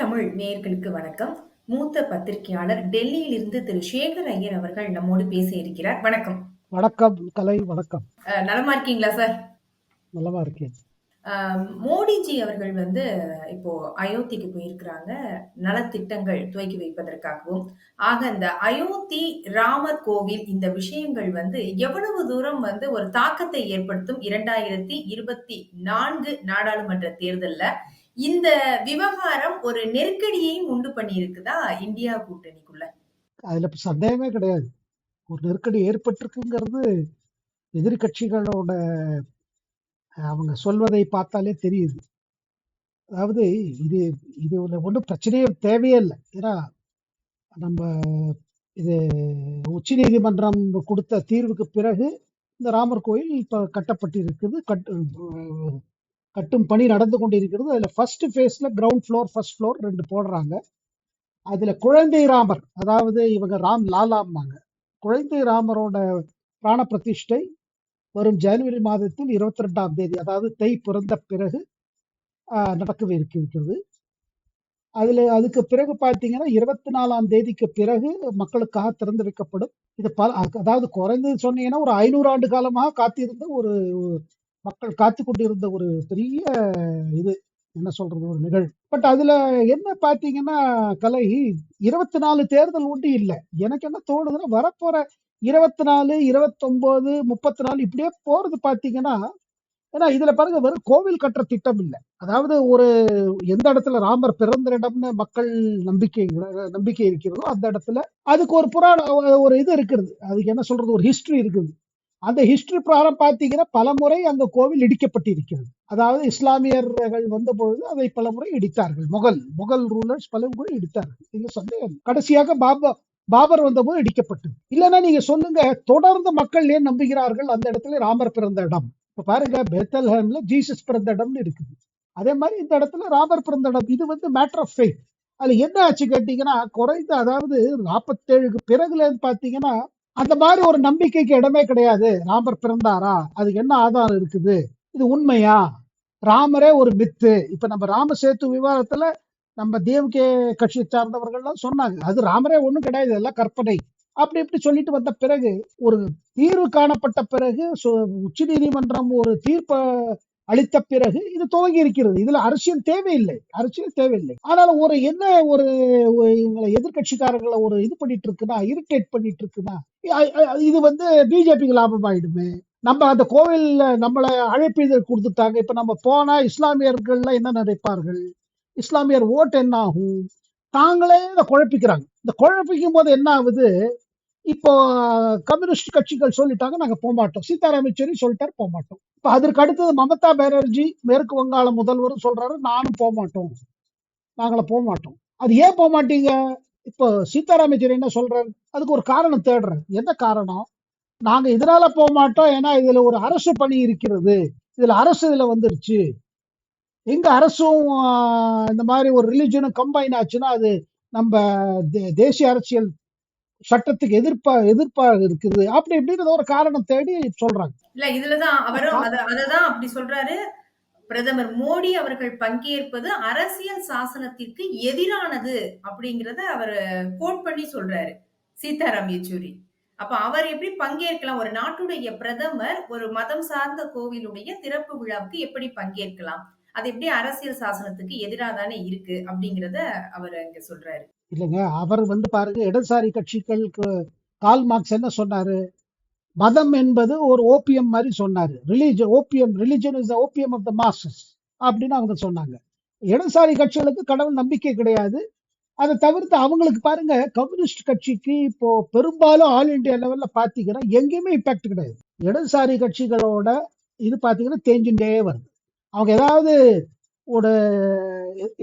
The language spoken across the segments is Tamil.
தமிழ் நேயர்களுக்கு வணக்கம். மூத்த பத்திரிகையாளர் டெல்லியில் இருந்து திரு சேகர் ஐயர் அவர்கள் நம்மோடு பேச இருக்கிறார். வணக்கம். வணக்கம் கலை வணக்கம். நலமா இருக்கீங்களா சார்? நலமா இருக்கேன். மோடிஜி அவர்கள் வந்து இப்போ அயோத்திக்கு போயிருக்கிறாங்க. நலத்திட்டங்கள் துவக்கி வைப்பதற்காகவும். ஆக இந்த அயோத்தி, ராமர் கோவில் இந்த விஷயங்கள் வந்து எவ்வளவு தூரம் வந்து ஒரு தாக்கத்தை ஏற்படுத்தும் 2024 நாடாளுமன்ற தேர்தல்ல? இந்த விவகாரம் ஒரு நெருக்கடியையும் உண்டு பண்ணியிருக்குதா இந்தியா கூட்டணிக்குள்ள? அதுல சந்தேகமே கிடையாது. ஒரு நெருக்கடி ஏற்பட்டிருக்குங்கிறது எதிரி கட்சிகளோட அவங்க சொல்வதை பார்த்தாலே தெரியுது. அதாவது இது இது ஒன்றும் பிரச்சனையே தேவையே இல்லை ஏன்னா, நம்ம இது உச்சநீதிமன்றம் கொடுத்த தீர்வுக்கு பிறகு இந்த ராமர் கோயில் இப்போ கட்டப்பட்டிருக்குது. கட் கட்டும் பணி நடந்து கொண்டிருக்கிறது. அதுல ஃபர்ஸ்ட் ஃபேஸ்ல கிரவுண்ட் ஃப்ளோர், ஃபர்ஸ்ட் ஃப்ளோர் ரெண்டு போடுறாங்க. அதுல குழந்தை ராமர், அதாவது இவங்க ராம் லாலாம்பாங்க. குழந்தை ராமரோட பிராண பிரதிஷ்டை வரும் ஜனவரி மாதத்தில் 22ஆம் தேதி, அதாவது தை பிறந்த பிறகு நடக்கவே இருக்கிறது அதுல அதுக்கு பிறகு பார்த்தீங்கன்னா, 24ஆம் தேதிக்கு பிறகு மக்களுக்காக திறந்து வைக்கப்படும். இது பல அதாவது குறைந்தது சொன்னீங்கன்னா, ஒரு ஐநூறு ஆண்டு காலமாக காத்திருந்த ஒரு மக்கள் காத்து கொண்டிருந்த ஒரு பெரிய இது என்ன சொல்றது ஒரு நிகழ்வு. பட் அதுல என்ன பார்த்தீங்கன்னா, கலை 24 தேர்தல் ஒன்றும் இல்ல. எனக்கு என்ன தோணுதுன்னா, வரப்போற 24, 29, 34 இப்படியே போறது பார்த்தீங்கன்னா, ஏன்னா இதுல பாருங்க வெறும் கோவில் கட்டுற திட்டம் இல்லை அதாவது ஒரு எந்த இடத்துல ராமர் பிறந்த இடம்னு மக்கள் நம்பிக்கை நம்பிக்கை இருக்கிறதோ, அந்த இடத்துல அதுக்கு ஒரு புராண ஒரு இது இருக்கிறது. அதுக்கு என்ன சொல்றது ஒரு ஹிஸ்டரி இருக்குது. அந்த ஹிஸ்டரி பிரகாரம் பார்த்தீங்கன்னா, பலமுறை அந்த கோவில் இடிக்கப்பட்டிருக்கிறது. அதாவது இஸ்லாமியர்கள் வந்தபொழுது அதை பலமுறை இடித்தார்கள். முகல் முகல் ரூலர்ஸ் பலமுறை இடித்தார்கள். இது சந்தேகம் கடைசியாக பாபா பாபர் வந்தபோது இடிக்கப்பட்டது. இல்லைன்னா நீங்க சொல்லுங்க, தொடர்ந்து மக்கள் ஏன் நம்புகிறார்கள் அந்த இடத்துல ராமர் பிறந்த இடம். இப்ப பாருங்க பெத்தல்ஹேம்ல ஜீசஸ் பிறந்த இடம்னு இருக்குது. அதே மாதிரி இந்த இடத்துல ராமர் பிறந்த இடம். இது வந்து மேட்டர் ஆஃப் ஃபெய்த். அதுல என்ன ஆச்சு கேட்டீங்கன்னா, குறைந்த அதாவது 47க்கு பிறகுல பார்த்தீங்கன்னா, அந்த மாதிரி ஒரு நம்பிக்கைக்கு இடமே கிடையாது. ராமர் பிறந்தாரா? அதுக்கு என்ன ஆதாரம் இருக்குது? இது உண்மையா? ராமரே ஒரு மித்து. இப்ப நம்ம ராம சேத்து விவாதத்துல நம்ம டிஎம்கே கட்சியை சார்ந்தவர்கள்லாம் சொன்னாங்க. அது ராமரே ஒண்ணும் கிடையாது. எல்லாம் கற்பனை. அப்படி இப்படி சொல்லிட்டு வந்த பிறகு, ஒரு தீர்வு காணப்பட்ட பிறகு உச்சநீதிமன்றம் ஒரு தீர்ப்ப அளித்த பிறகு இது துவங்கி இருக்கிறது. இதுல அரசியல் தேவையில்லை. அரசியல் தேவையில்லை. ஆனாலும் ஒரு என்ன ஒரு இவங்களை எதிர்க்கட்சிக்காரங்கள ஒரு இது பண்ணிட்டு இருக்குன்னா, இரிட்டேட் பண்ணிட்டு இருக்குன்னா, இது வந்து பிஜேபிக்கு லாபம் ஆயிடுமே. நம்ம அந்த கோவில்ல நம்மள அழைப்பிதழ் கொடுத்துட்டாங்க இப்ப நம்ம போனா இஸ்லாமியர்கள்லாம் என்ன நினைப்பார்கள்? இஸ்லாமியர் ஓட்டு என்ன ஆகும்? தாங்களே இதை குழப்பிக்கிறாங்க. இந்த குழப்பிக்கும் போது என்ன ஆகுது? இப்போ கம்யூனிஸ்ட் கட்சிகள் சொல்லிட்டாங்க நாங்க போமாட்டோம். சீதாராம் யெச்சூரி சொல்லிட்டாரு போமாட்டோம். இப்ப அதற்கு அடுத்தது மமதா பானர்ஜி மேற்கு வங்காள முதல்வரும் சொல்றாரு நானும் போமாட்டோம். நாங்கள போமாட்டோம். அது ஏன் போமாட்டீங்க? இப்போ சீதாராம் யெச்சூரி என்ன சொல்றாரு? அதுக்கு ஒரு காரணம் தேடுறேன். என்ன காரணம்? நாங்க இதனால போமாட்டோம். ஏன்னா இதுல ஒரு அரசு பணி இருக்கிறது. இதுல அரசு இதுல வந்துருச்சு. எங்க அரசும் இந்த மாதிரி ஒரு ரிலிஜனும் கம்பைன் ஆச்சுன்னா, அது நம்ம தே தேசிய அரசியல் சட்டத்துக்கு எதிர்ப்பா எதிர்ப்பாக இருக்குது. அப்படி இப்படின்னு ஒரு காரணம் தேடி சொல்றாங்க. இல்ல இதுல தான் அவரும் அத அததான் அப்படி சொல்றாரு. பிரதமர் மோடி அவர்கள் பங்கேற்பது அரசியல் சாசனத்திற்கு எதிரானது அப்படிங்கிறத அவரு கோட் பண்ணி சொல்றாரு. சீதாராம் யெச்சூரி. அப்ப அவர் எப்படி பங்கேற்கலாம்? ஒரு நாட்டுடைய பிரதமர் ஒரு மதம் சார்ந்த கோவிலுடைய திறப்பு விழாவுக்கு எப்படி பங்கேற்கலாம்? அது எப்படி அரசியல் சாசனத்துக்கு எதிரா தானே இருக்கு அப்படிங்கிறத அவர் அங்க சொல்றாரு. இல்லைங்க அவர் வந்து பாருங்க இடதுசாரி கட்சிகளுக்கு கால் மார்க்ஸ் என்ன சொன்னாரு? மதம் என்பது ஒரு ஓபியம் மாதிரி சொன்னாரு. Religion opium religion is the opium of the masters அப்படின்னு அவங்க சொன்னாங்க. இடதுசாரி கட்சிகளுக்கு கடவுள் நம்பிக்கை கிடையாது. அதை தவிர்த்து அவங்களுக்கு பாருங்க கம்யூனிஸ்ட் கட்சிக்கு இப்போ பெரும்பாலும் ஆல் இந்தியா லெவல்ல பார்த்தீங்கன்னா, எங்கேயுமே இம்பாக்ட் கிடையாது. இடதுசாரி கட்சிகளோட இது பார்த்தீங்கன்னா தேஞ்சுட்டே வருது. அவங்க ஏதாவது ஒரு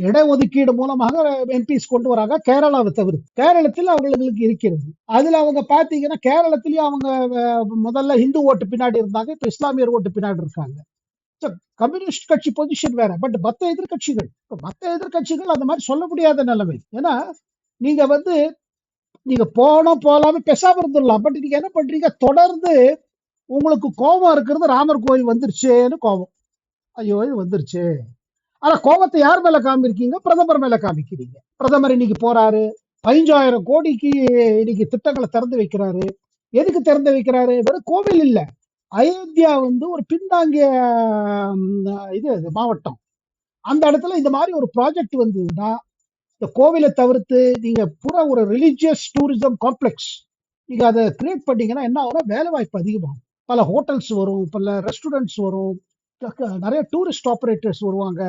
இட ஒதுக்கீடு மூலமாக எம்பிஸ் கொண்டு வராங்க கேரளாவை தவிர. கேரளத்தில் அவர்களுக்கு இருக்கிறது. அதுல அவங்க பார்த்தீங்கன்னா, கேரளத்திலயும் அவங்க முதல்ல இந்து ஓட்டு பின்னாடி இருந்தாங்க. இப்ப இஸ்லாமியர் ஓட்டு பின்னாடி இருக்காங்க. கம்யூனிஸ்ட் கட்சி பொசிஷன் வேற. பட் மத்த எதிர்க்கட்சிகள் மத்த எதிர்க்கட்சிகள் அந்த மாதிரி சொல்ல முடியாத நிலைமை. ஏன்னா, நீங்க வந்து நீங்க போனோம் போலாம பெசாம இருந்துடலாம். பட் நீங்க என்ன பண்றீங்க? தொடர்ந்து உங்களுக்கு கோபம் இருக்கிறது ராமர் கோயில் வந்துருச்சேன்னு கோபம். ஐயோ! இது வந்துருச்சு. ஆனா கோபத்தை யார் மேல காமிருக்கீங்க பிரதமர் மேல காமிக்கிறீங்க. பிரதமர் இன்னைக்கு போறாரு. பதினஞ்சாயிரம் கோடிக்கு இன்னைக்கு திட்டங்களை திறந்து வைக்கிறாரு. எதுக்கு திறந்து வைக்கிறாரு? வெறும் கோவில் இல்ல. அயோத்தியா வந்து ஒரு பின்தாங்கிய இது மாவட்டம். அந்த இடத்துல இந்த மாதிரி ஒரு ப்ராஜெக்ட் வந்ததுன்னா இந்த கோவிலை தவிர்த்து நீங்க பூரா ஒரு ரிலீஜியஸ் டூரிசம் காம்ப்ளெக்ஸ் நீங்க அதை கிரியேட் பண்ணீங்கன்னா என்ன ஆகும் வேலை வாய்ப்பு அதிகமாகும். பல ஹோட்டல்ஸ் வரும் பல ரெஸ்டாரண்ட்ஸ் வரும். நிறைய டூரிஸ்ட் ஆப்ரேட்டர்ஸ் வருவாங்க.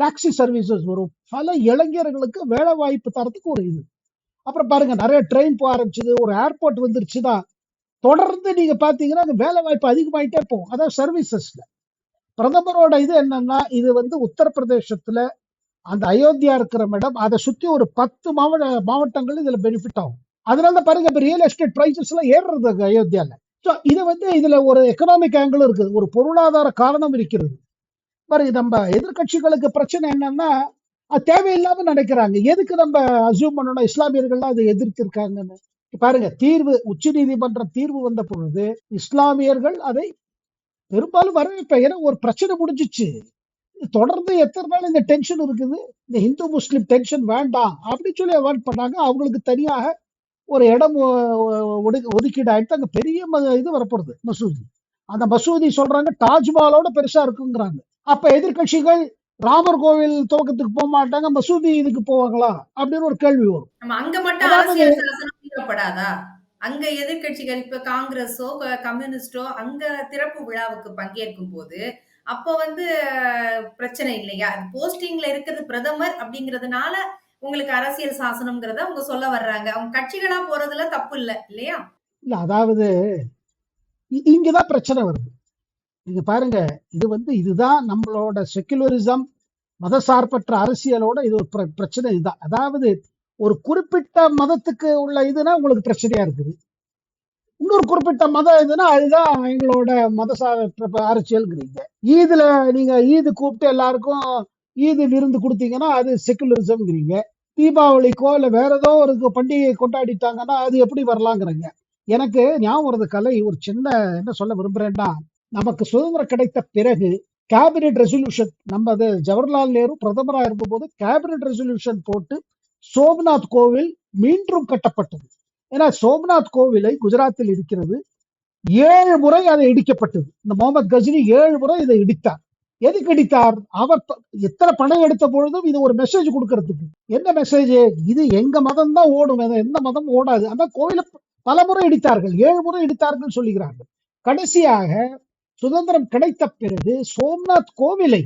டாக்ஸி சர்வீசஸ் வரும். பல இளைஞர்களுக்கு வேலை வாய்ப்பு தரத்துக்கு ஒரு இது. அப்புறம் பாருங்க நிறைய ட்ரெயின் போக ஆரம்பிச்சது. ஒரு ஏர்போர்ட் வந்துருச்சுன்னா தொடர்ந்து நீங்க பாத்தீங்கன்னா அந்த வேலை வாய்ப்பு அதிகமாயிட்டே போகும். அதான் சர்வீசஸ்ல பிரதமரோட இது என்னன்னா இது வந்து உத்தரப்பிரதேசத்துல அந்த அயோத்தியா இருக்கிற இடம் அதை சுத்தி ஒரு பத்து மாவட்ட மாவட்டங்கள் இதுல பெனிஃபிட் ஆகும். அதனால பாருங்க இப்ப ரியல் எஸ்டேட் பிரைசஸ் எல்லாம் ஏறுறது அயோத்தியால. ஸோ இது வந்து இதுல ஒரு எக்கனாமிக் ஆங்கிள் இருக்குது ஒரு பொருளாதார காரணம் இருக்கிறது. பாருங்க நம்ம எதிர்க்கட்சிகளுக்கு பிரச்சனை என்னன்னா அது தேவையில்லாம நினைக்கிறாங்க. எதுக்கு நம்ம அசியூம் பண்ணணும்? இஸ்லாமியர்கள்லாம் அதை எதிர்த்திருக்காங்கன்னு. பாருங்க தீர்வு உச்ச நீதிமன்ற தீர்வு வந்த பொழுது இஸ்லாமியர்கள் அதை பெரும்பாலும் வரவேற்ப ஏன்னா ஒரு பிரச்சனை முடிஞ்சிச்சு. தொடர்ந்து எத்தனை நாள் இந்த டென்ஷன் இருக்குது? இந்த இந்து முஸ்லிம் டென்ஷன் வேண்டாம் அப்படின்னு சொல்லி அவாய்ட் பண்ணாங்க. அவங்களுக்கு தனியாக ஒரு இடம் ஒ- ஒ- ஒதுக்கி ஒதுக்கீடு ஆயிட்டு அங்க பெரிய இது வரப்போகுது மசூதி. அந்த மசூதி சொல்றாங்க தாஜ்மஹாலோட பெருசா இருக்குங்கிறாங்க. அப்ப எதிர்க்கட்சிகள் ராமர் கோவில் துவக்கத்துக்கு போக மாட்டாங்க மசூதி இதுக்கு போவாங்களா? அப்படின்னு ஒரு கேள்வி வரும். நம்ம அங்க மட்டும் அங்க எதிர்க்கட்சிகள் இப்ப காங்கிரஸோ கம்யூனிஸ்டோ அங்க திறப்பு விழாவுக்கு பங்கேற்கும் போது அப்ப வந்து பிரச்சனை இல்லையா? போஸ்டிங்ல இருக்கிறது பிரதமர் அப்படிங்கறதுனால உங்களுக்கு அரசியல் சாசனம்ங்கிறத அவங்க சொல்ல வர்றாங்க. அவங்க கட்சிகளா போறதுல தப்பு இல்ல இல்லையா? இல்ல அதாவது இங்கதான் பிரச்சனை வருது. நீங்க பாருங்க இது வந்து இதுதான் நம்மளோட செக்குலரிசம் மதசார்பற்ற அரசியலோட இது ஒரு பிர- பிரச்சனை இதுதான். அதாவது ஒரு குறிப்பிட்ட மதத்துக்கு உள்ள இதுனா உங்களுக்கு பிரச்சனையா இருக்குது. இன்னொரு குறிப்பிட்ட மதம் இதுன்னா அதுதான் எங்களோட மதசார்பற்ற அரசியல்ங்கிறீங்க. ஈதுல நீங்க ஈது கூப்பிட்டு எல்லாருக்கும் ஈது விருந்து கொடுத்தீங்கன்னா அது செக்குலரிசம்ங்கிறீங்க தீபாவளிக்கோ இல்லை வேற ஏதோ ஒரு பண்டிகை கொண்டாடிட்டாங்கன்னா அது எப்படி வரலாங்கிறீங்க. எனக்கு ஞாபகம் வருது கலை ஒரு சின்ன என்ன சொல்ல விரும்புறேன்னா நமக்கு சுதந்திரம் கிடைத்த பிறகு கேபினெட் ரெசல்யூஷன் நம்ம அது ஜவஹர்லால் நேரு பிரதமரா இருந்தபோது கேபினெட் ரெசல்யூஷன் போட்டு சோம்நாத் கோவில் மீண்டும் கட்டப்பட்டது. ஏன்னா சோம்நாத் கோவிலை குஜராத்தில் இருக்கிறது. ஏழு முறை அது இடிக்கப்பட்டது. இந்த முகமது கஜினி ஏழு முறை இதை இடித்தார். எதுக்கு இடித்தார் அவர் எத்தனை பணம் எடுத்த பொழுதும் இது ஒரு மெசேஜ் கொடுக்கறதுக்கு. என்ன மெசேஜ் இது எங்க மதம் தான் ஓடும். எந்த மதம் ஓடாது. அந்த கோயில பல முறை இடித்தார்கள். ஏழு முறை இடித்தார்கள் சொல்லுகிறார்கள். கடைசியாக சுதந்திரம் கிடைத்த பிறகு சோம்நாத் கோவிலை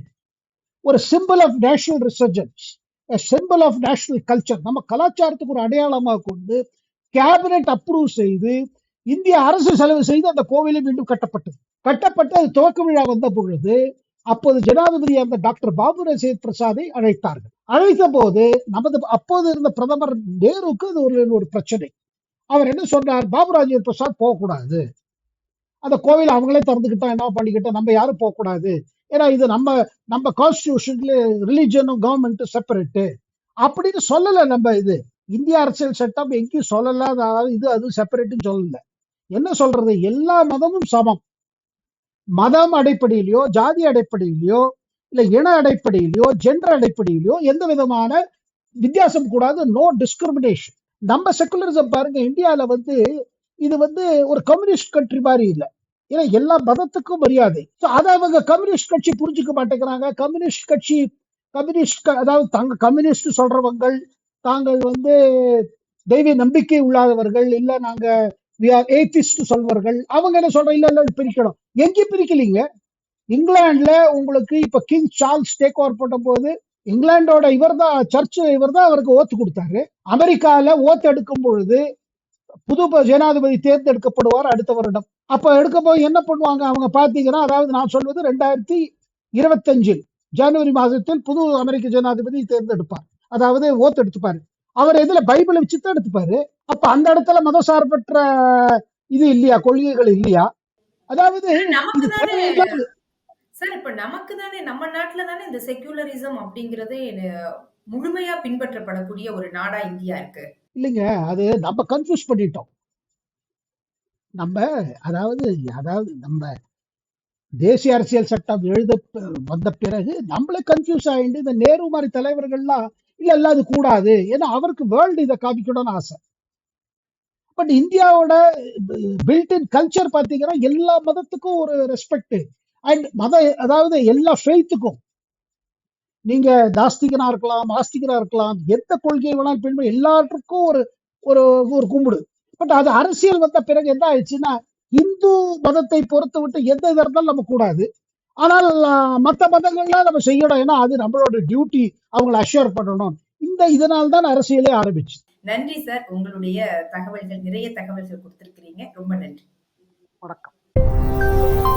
ஒரு simple of national resurgence simple of national culture நம்ம கலாச்சாரத்துக்கு ஒரு அடையாளமாக கொண்டு கேபினெட் அப்ரூவ் செய்து இந்திய அரசு செலவு செய்து அந்த கோவிலை மீண்டும் கட்டப்பட்டது. கட்டப்பட்டு அது துவக்க விழா வந்த பொழுது அப்போது ஜனாதிபதியாக இருந்த டாக்டர் பாபு ரசீத் பிரசாதை அழைத்தார்கள். அழைத்த போது நமது அப்போது இருந்த பிரதமர் நேருக்கு அது ஒரு ஒரு பிரச்சனை. அவர் என்ன சொன்னார்? பாபு ராஜேந்திர பிரசாத் போகக்கூடாது. அந்த கோவில் அவங்களே திறந்துக்கிட்டா என்ன பண்ணிக்கிட்டா நம்ம யாரும் போகக்கூடாது. ஏன்னா இது நம்ம நம்ம கான்ஸ்டியூஷன்ல ரிலிஜனும் கவர்மெண்ட் செப்பரேட்டு அப்படின்னு சொல்லலை நம்ம இது. இந்திய அரசியல் சட்டம் எங்கேயும் சொல்லல அதாவது இது அது செப்பரேட்னு சொல்லல. என்ன சொல்றது? எல்லா மதமும் சமம். மதம் அடிப்படையிலையோ ஜாதி அடிப்படையிலையோ இல்ல இன அடிப்படையிலையோ ஜெண்டர் அடிப்படையிலையோ எந்த விதமான வித்தியாசம் கூடாது. நோ டிஸ்கிரிமினேஷன் நம்ம செக்குலரிசம் பாருங்க இந்தியாவில வந்து இது வந்து ஒரு கம்யூனிஸ்ட் கண்ட்ரி மாதிரி இல்லை. ஏன்னா எல்லா மதத்துக்கும் மரியாதை. அதை அவங்க கம்யூனிஸ்ட் கட்சி புரிஞ்சுக்க மாட்டேங்கிறாங்க. கம்யூனிஸ்ட் கட்சி கம்யூனிஸ்ட் க- அதாவது தாங்க கம்யூனிஸ்ட் சொல்றவங்கள் தாங்கள் வந்து தெய்வ நம்பிக்கை உள்ளாதவர்கள் இல்ல நாங்க ஏத்திஸ்ட் சொல்வர்கள் அவங்க என்ன சொல்ற? இல்ல இல்ல பிரிக்கணும். எங்கேயும் பிரிக்கலீங்க. இங்கிலாந்துல உங்களுக்கு இப்ப கிங் சார்ல்ஸ் டேக் ஓவர் போட்ட போது இங்கிலாந்தோட இவர் தான் சர்ச் இவர் தான் அவருக்கு ஓத்து கொடுத்தாரு. அமெரிக்கால ஓத்து எடுக்கும் பொழுது புது ப- ஜனாதிபதி தேர்ந்தெடுக்கப்படுவார் அடுத்த வருடம். அப்ப எடுக்க போய் என்ன பண்ணுவாங்க? அவங்க பாத்தீங்கன்னா அதாவது நான் சொல்வது ரெண்டாயிரத்தி இருபத்தஞ்சில் ஜனவரி மாதத்தில் புது அமெரிக்க ஜனாதிபதி தேர்ந்தெடுப்பார். அதாவது ஓத்து எடுத்துப்பாரு. அவர் இதுல பைபிளை வச்சு தான் எடுத்துப்பாரு. அப்ப அந்த இடத்துல மதசார்பற்ற இது இல்லையா? கொள்கைகள் இல்லையா? அதாவது சார் இப்ப நமக்கு தானே நம்ம நாட்டுல தானே இந்த செக்யூலரிசம் அப்படிங்கறதே முழுமையா பின்பற்றப்படக்கூடிய ஒரு நாடா இந்தியா இருக்கு. இல்லைங்க அது நம்ம கன்ஃபியூஸ் பண்ணிட்டோம். நம்ம அதாவது அதாவது நம்ம தேசிய அரசியல் சட்டம் எழுத வந்த பிறகு நம்மளே கன்ஃபியூஸ் ஆயிட்டு இந்த நேரு மாதிரி தலைவர்கள்லாம் இல்ல இல்ல அது கூடாது. ஏன்னா அவருக்கு வேர்ல்டு இதை காமிக்கணும்னு ஆசை. பட் இந்தியாவோட பில்ட் இன் கல்ச்சர் பாத்தீங்கன்னா எல்லா மதத்துக்கும் ஒரு ரெஸ்பெக்ட் அண்ட் மத அதாவது எல்லா ஃபெய்த்துக்கும் நீங்க தாஸ்திகனா இருக்கலாம் ஆஸ்திகனா இருக்கலாம் எந்த கொள்கையை வேணாலும் பின்பற்ற எல்லாருக்கும் ஒரு ஒரு ஒரு கும்பிடு. பட் அது அரசியல் வந்த பிறகு என்ன ஆயிடுச்சுன்னா இந்து மதத்தை பொறுத்து விட்டு எந்த இதாக இருந்தாலும் நம்ம கூடாது. ஆனால் மத்த மதங்கள்லாம் நம்ம செய்யணும். ஏன்னா அது நம்மளோட டியூட்டி அவங்கள அஷ்யூர் பண்ணணும். இந்த இதனால தான் அரசியலே ஆரம்பிச்சு. நன்றி சார். உங்களுடைய தகவல்கள் நிறைய தகவல்கள் கொடுத்திருக்கிறீங்க. ரொம்ப நன்றி. வணக்கம்.